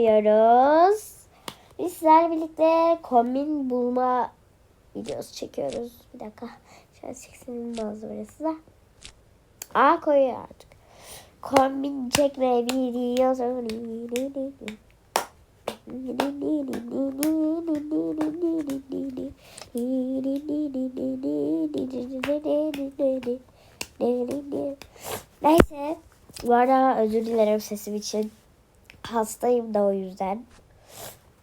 yapıyoruz. Biz sizlerle birlikte kombin bulma videosu çekiyoruz. Bir dakika. Şöyle çeksin bazı size. Aa koyuyor artık. Kombin çekme videosu. Neyse. Bu arada özür dilerim sesim için. Hastayım da o yüzden.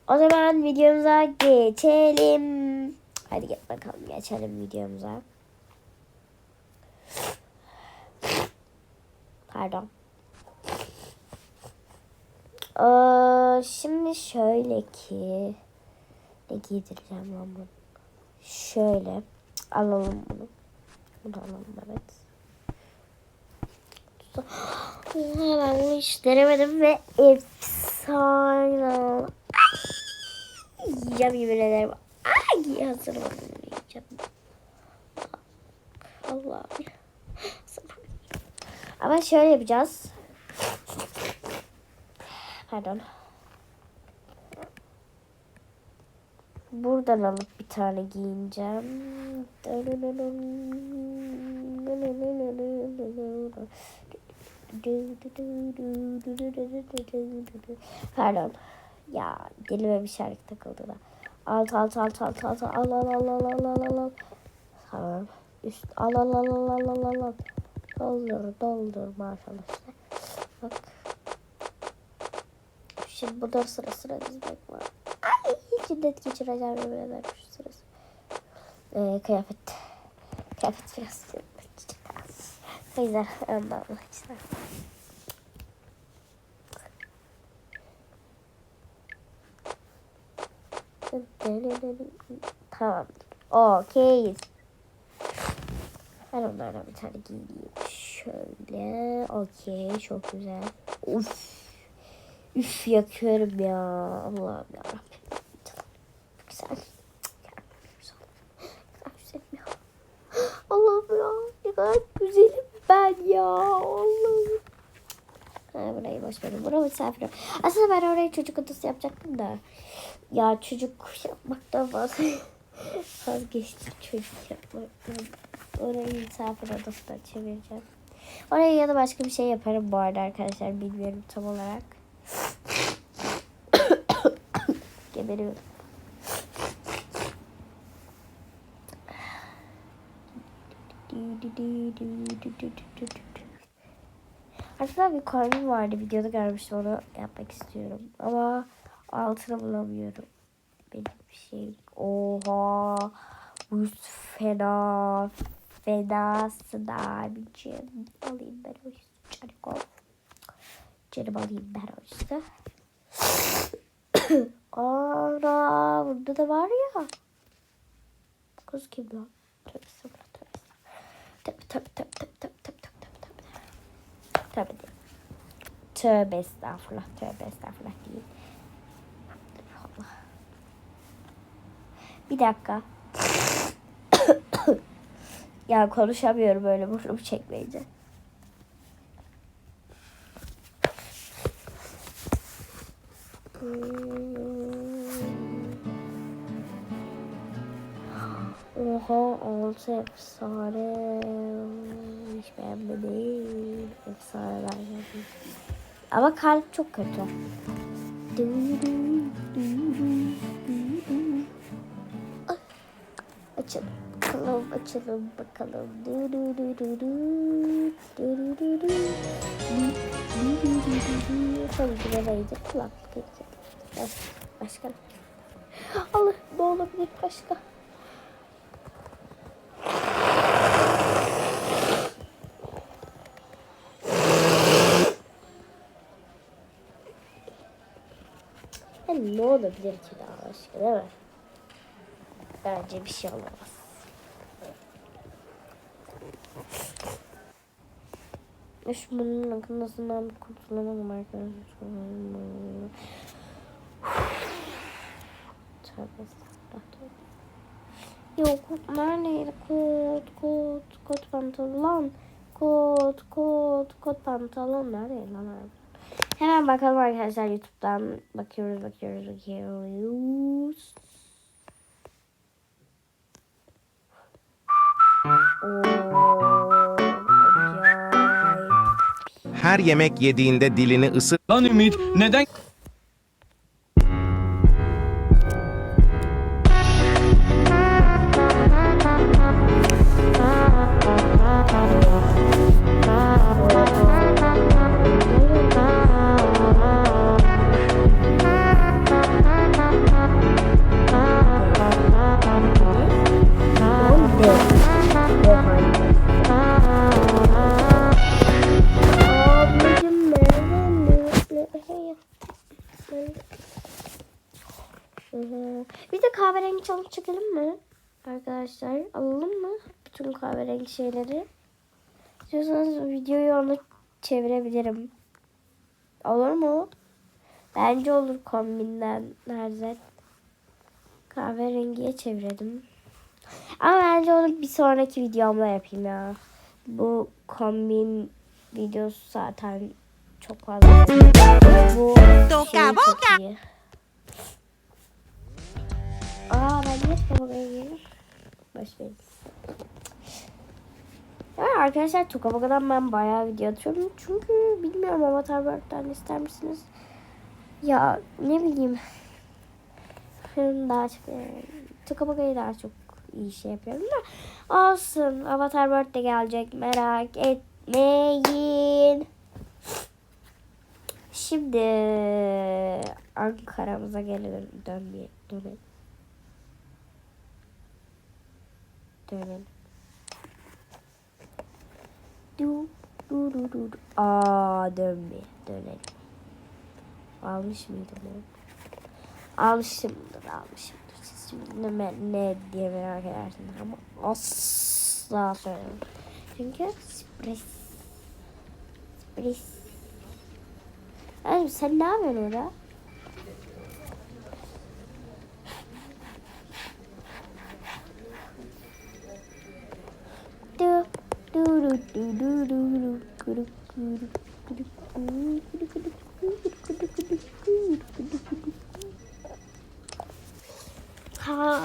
O zaman videomuza geçelim. Hadi gel bakalım geçelim videomuza. Pardon. Ee, şimdi şöyle ki ne giydireceğim ben bunu. Şöyle alalım bunu. Bunu alalım evet. Hiç denemedim ve efsane. Yiyeceğim yemin ederim. Ay hazır oldum yiyeceğim. Allah'ım. Ama şöyle yapacağız. Pardon. Buradan alıp bir tane giyineceğim. Pardon. Ya dilime bir şarkı takıldı da. Alt alt alt alt alt al al al al al al al. Tamam. Üst al al al al al al al. Doldur doldur işte. Bak. Şimdi bu da sıra sıra dizmek var. Ay şiddet geçireceğim şu sırası. Ee, kıyafet. Kıyafet biraz. Ondan almak istedim. Tamam. Okey. Ben onlardan bir tane giyeyim. Şöyle. Okey. Çok güzel. Uf. Üf yakıyorum ya. Allah'ım ya. Güzel. Güzel ya. Allah'ım ya. Ne kadar güzelim ben ya. Allah'ım. Ha, burayı boş verin. Burası misafir. Aslında ben orayı çocuk odası yapacaktım da. Ya çocuk yapmaktan vaz vazgeçtim çocuk yapmaktan. Orayı misafir odasına çevireceğim. Oraya ya da başka bir şey yaparım bu arada arkadaşlar. Bilmiyorum tam olarak. Geberiyorum. Aslında bir kombin vardı. Videoda görmüştüm onu yapmak istiyorum. Ama altını bulamıyorum. Benim şey. Oha. Bu fena. Fenasın abicim. Alayım ben o yüzü. Çarık ol. Canım alayım ben o yüzü. Ana burada da var ya. Kız kim lan? Tövbe sabır tövbe. Tövbe tövbe tövbe tövbe tövbe tövbe değil. Tövbe estağfurullah tövbe estağfurullah değil. Allah. Bir dakika. ya konuşamıyorum böyle burnumu çekmeyince. Oha altı efsane. Hiç beğenmedim. Efsaneler geldi. Ama kalp çok kötü. Açalım bakalım, açalım bakalım. Tabii ki? Kulaklık gelecek. Başka? Allah ne olabilir başka? Hani ne olabilir ki daha başka değil mi? Bence bir şey olmaz. İş bunun hakkındasından kurtulamam arkadaşlar. Tövbe Yok kurt neredeydi? Kurt, kurt, kurt pantolon. Kurt, kurt, kurt pantolon neredeydi lan abi? Hemen bakalım arkadaşlar YouTube'dan bakıyoruz bakıyoruz bakıyoruz. Her yemek yediğinde dilini ısır. Lan Ümit neden Arkadaşlar alalım mı? Bütün kahverengi şeyleri. İstiyorsanız videoyu onu çevirebilirim. Olur mu? Bence olur kombinden Nerzet. Kahverengiye çevirdim. Ama bence onu bir sonraki videomda yapayım ya. Bu kombin videosu zaten çok fazla. Bu şey çok iyi. Aa ben niye girdim? Boş verin. Ya arkadaşlar Tokaboga'dan ben bayağı video atıyorum. Çünkü bilmiyorum Avatar World'den ister misiniz? Ya ne bileyim. Daha çok Tokaboga'yı daha çok iyi şey yapıyorum da olsun. Avatar World de gelecek merak etmeyin. Şimdi Ankara'mıza gelelim. Dönmeyelim. Dönelim. Dönelim. Du, du, du, du, du. Aa dönme. Dönelim. Almış mıydım ben? Almışımdır, almışımdır. Siz şimdi ne, diye merak edersiniz ama asla söylemem. Çünkü sürpriz. Sürpriz. Ay, sen ne yapıyorsun orada? Ha,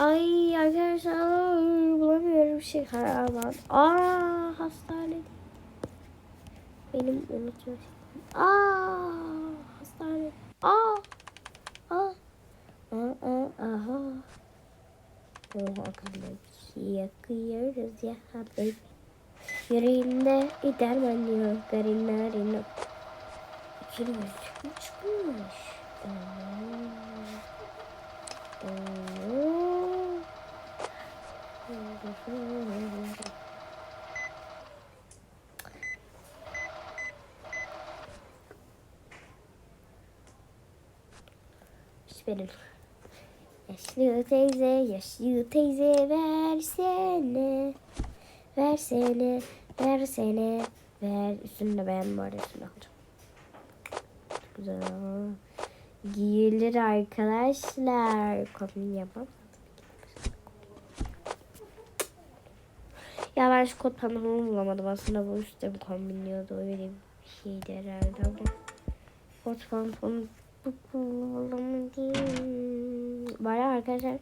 ay arkadaşlar bulamıyorum şey haraman. Aa hastane. Benim unutmuyorum. Aa hastane. Aa. Aa. Aa, aa, aha. Kanalı yakıyoruz ya baby. Yüreğimde gider ben diyor. Derinler inan. İkili gözükmüş bulmuş. Benim. Yaşlı teyze, yaşlı teyze versene. Versene, versene. Ver. Üstünü de beğendim bu arada üstünü alacağım. Çok güzel. Giyilir arkadaşlar. Kombin yapmam. Ya ben şu kot pantolonu bulamadım. Aslında bu üstte bir kombinliyordu. Öyle bir şeydi herhalde ama. Kot pantolonu bulamadım. Bari arkadaşlar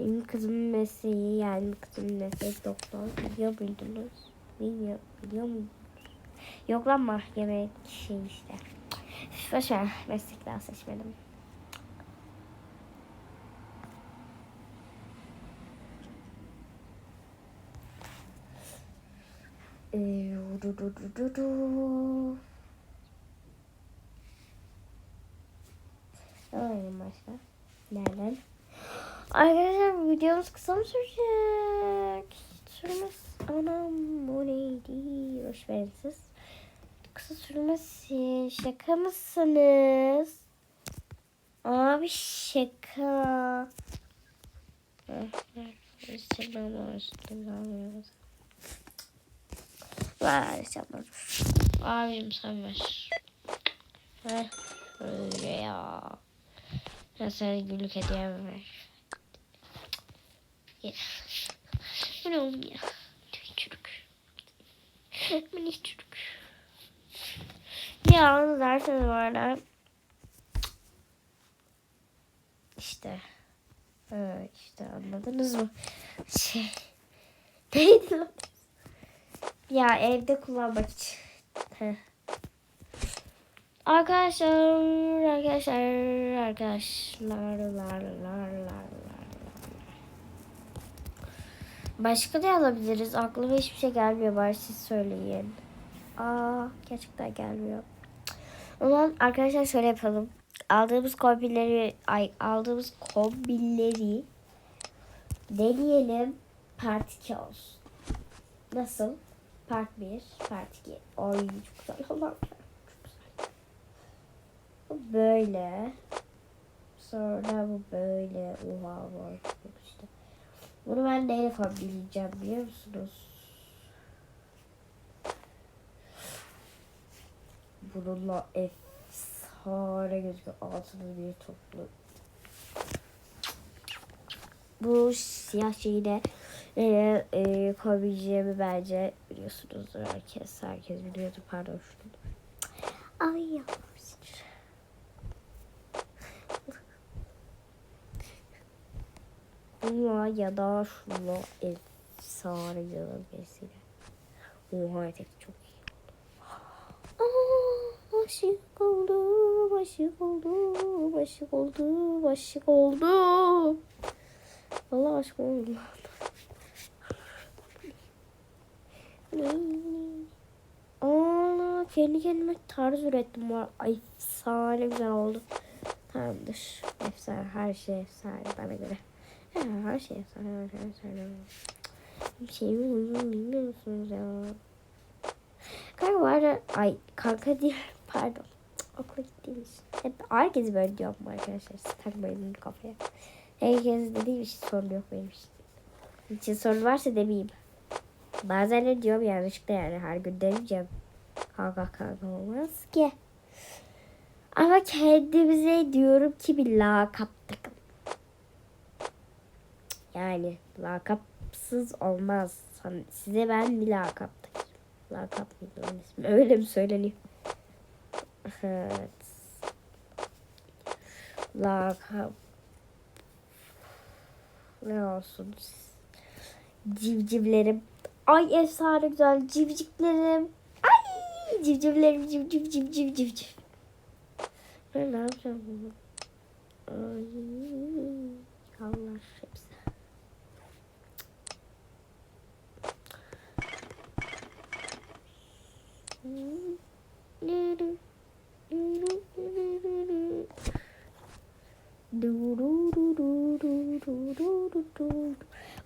benim kızımın mesleği yani kızımın mesleği doktor. Biliyor muydunuz? Biliyor, biliyor muydunuz? Yok lan mahkeme şey işte. Boşver meslek daha seçmedim. Ee, du. Alayım başka. Nereden? Arkadaşlar videomuz kısa mı sürecek? Sürmez. Anam bu neydi? Hoş verin siz. Kısa sürmesi. Şaka mısınız? Abi şaka. Instagram var. Instagram var. Ver Instagram. Abim sen ver. Heh, öyle ya. Ya sen günlük hediyemi ver ya. Ben oğlum ya. Çürük. Ben hiç çürük. Ya derseniz bu arada. İşte. Ha, işte anladınız mı? Şey. Neydi lan? Ya evde kullanmak için. Heh. Arkadaşlar, arkadaşlar, arkadaşlar, lar, lar, lar. Başka ne alabiliriz? Aklıma hiçbir şey gelmiyor. Bari siz söyleyin. Aa, gerçekten gelmiyor. O zaman arkadaşlar şöyle yapalım. Aldığımız kombinleri, ay aldığımız kombinleri deneyelim. Part 2 olsun. Nasıl? Part 1, part 2. Ay çok güzel. Allah'ım çok güzel. Bu böyle. Sonra bu böyle. Oha var. Bunu ben neyle kombinleyeceğim biliyor musunuz? Bununla efsane gözüküyor. Altında bir toplu. Bu siyah şeyi de e, e, koyabileceğimi bence biliyorsunuzdur herkes. Herkes biliyordur pardon şunu. Ay ya. sinir. Bununla ya da şunla efsane birisiyle. Oha etek çok iyi. Aa, aşık oldum, aşık oldum, aşık oldum, aşık oldum. Vallahi aşık oldum. Aa, kendi kendime tarz ürettim. Ay efsane güzel oldu. Tamamdır. Efsane her şey efsane bana göre. Her şey efsane her şey efsane. Bir şey mi uyuyorum bilmiyor ay kanka değil pardon. İçin. Hep herkes böyle diyor ama arkadaşlar. Takmayın kafaya. Herkes dediğim için sorun yok benim için. için sorun varsa demeyeyim. Bazen diyorum yanlışlıkla yani her gün demeyeceğim. Kanka kanka olmaz ki. Ama kendimize diyorum ki bir lakap takın. Yani lakapsız olmaz. Sana- Size ben bir lakap. Lakap mıydı onun ismi? Öyle mi söyleniyor? Evet. Lakap. Ne olsun? Civcivlerim. Ay efsane güzel civcivlerim. Ay civcivlerim civciv civciv civciv. Ben ne yapacağım bunu? Ay Allah hepsi.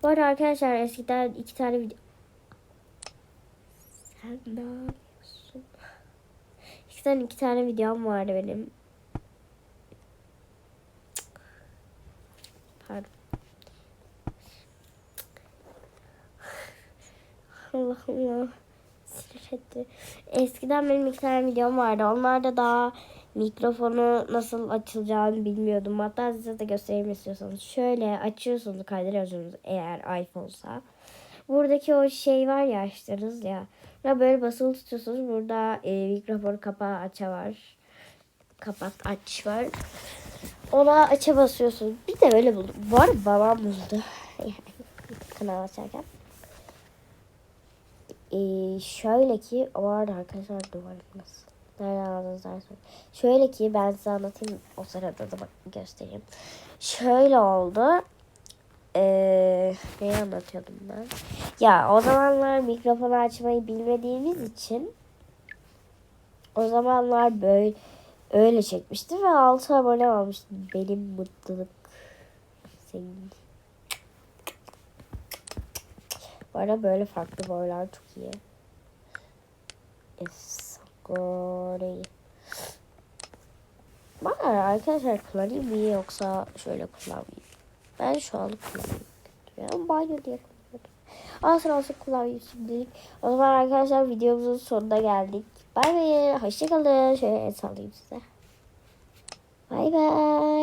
Bu arada arkadaşlar eskiden iki tane video... Sen ne iki tane videom vardı benim. Allah Allah. Sinir etti. Eskiden benim iki tane videom vardı. Onlarda daha mikrofonu nasıl açılacağını bilmiyordum. Hatta size de göstereyim istiyorsanız. Şöyle açıyorsunuz, kaydırıyorsunuz eğer iPhone'sa. Buradaki o şey var ya açtınız ya. Ya böyle basılı tutuyorsunuz. Burada e, mikrofon kapağı aça var. Kapat aç var. Ona aça basıyorsunuz. Bir de öyle buldum. Bu arada babam buldu. Kanal açarken. Ee, şöyle ki o arada arkadaşlar duvarım nasıl? Nereden aldınız dersin? Şöyle ki ben size anlatayım o sırada da bak göstereyim. Şöyle oldu. Ee, neyi anlatıyordum ben? Ya o zamanlar mikrofonu açmayı bilmediğimiz için o zamanlar böyle öyle çekmiştim ve 6 abone olmuştum. Benim mutluluk senin. Arada böyle farklı boylar çok iyi. Escori. Bana arkadaşlar kullanayım mı yoksa şöyle kullanmayayım. Ben şu an kullanayım. Yani banyo diye kullanıyorum. Olsun olsun kullanayım şimdilik. O zaman arkadaşlar videomuzun sonuna geldik. Bay bay. Hoşçakalın. Şöyle el sallayayım size. Bay bay.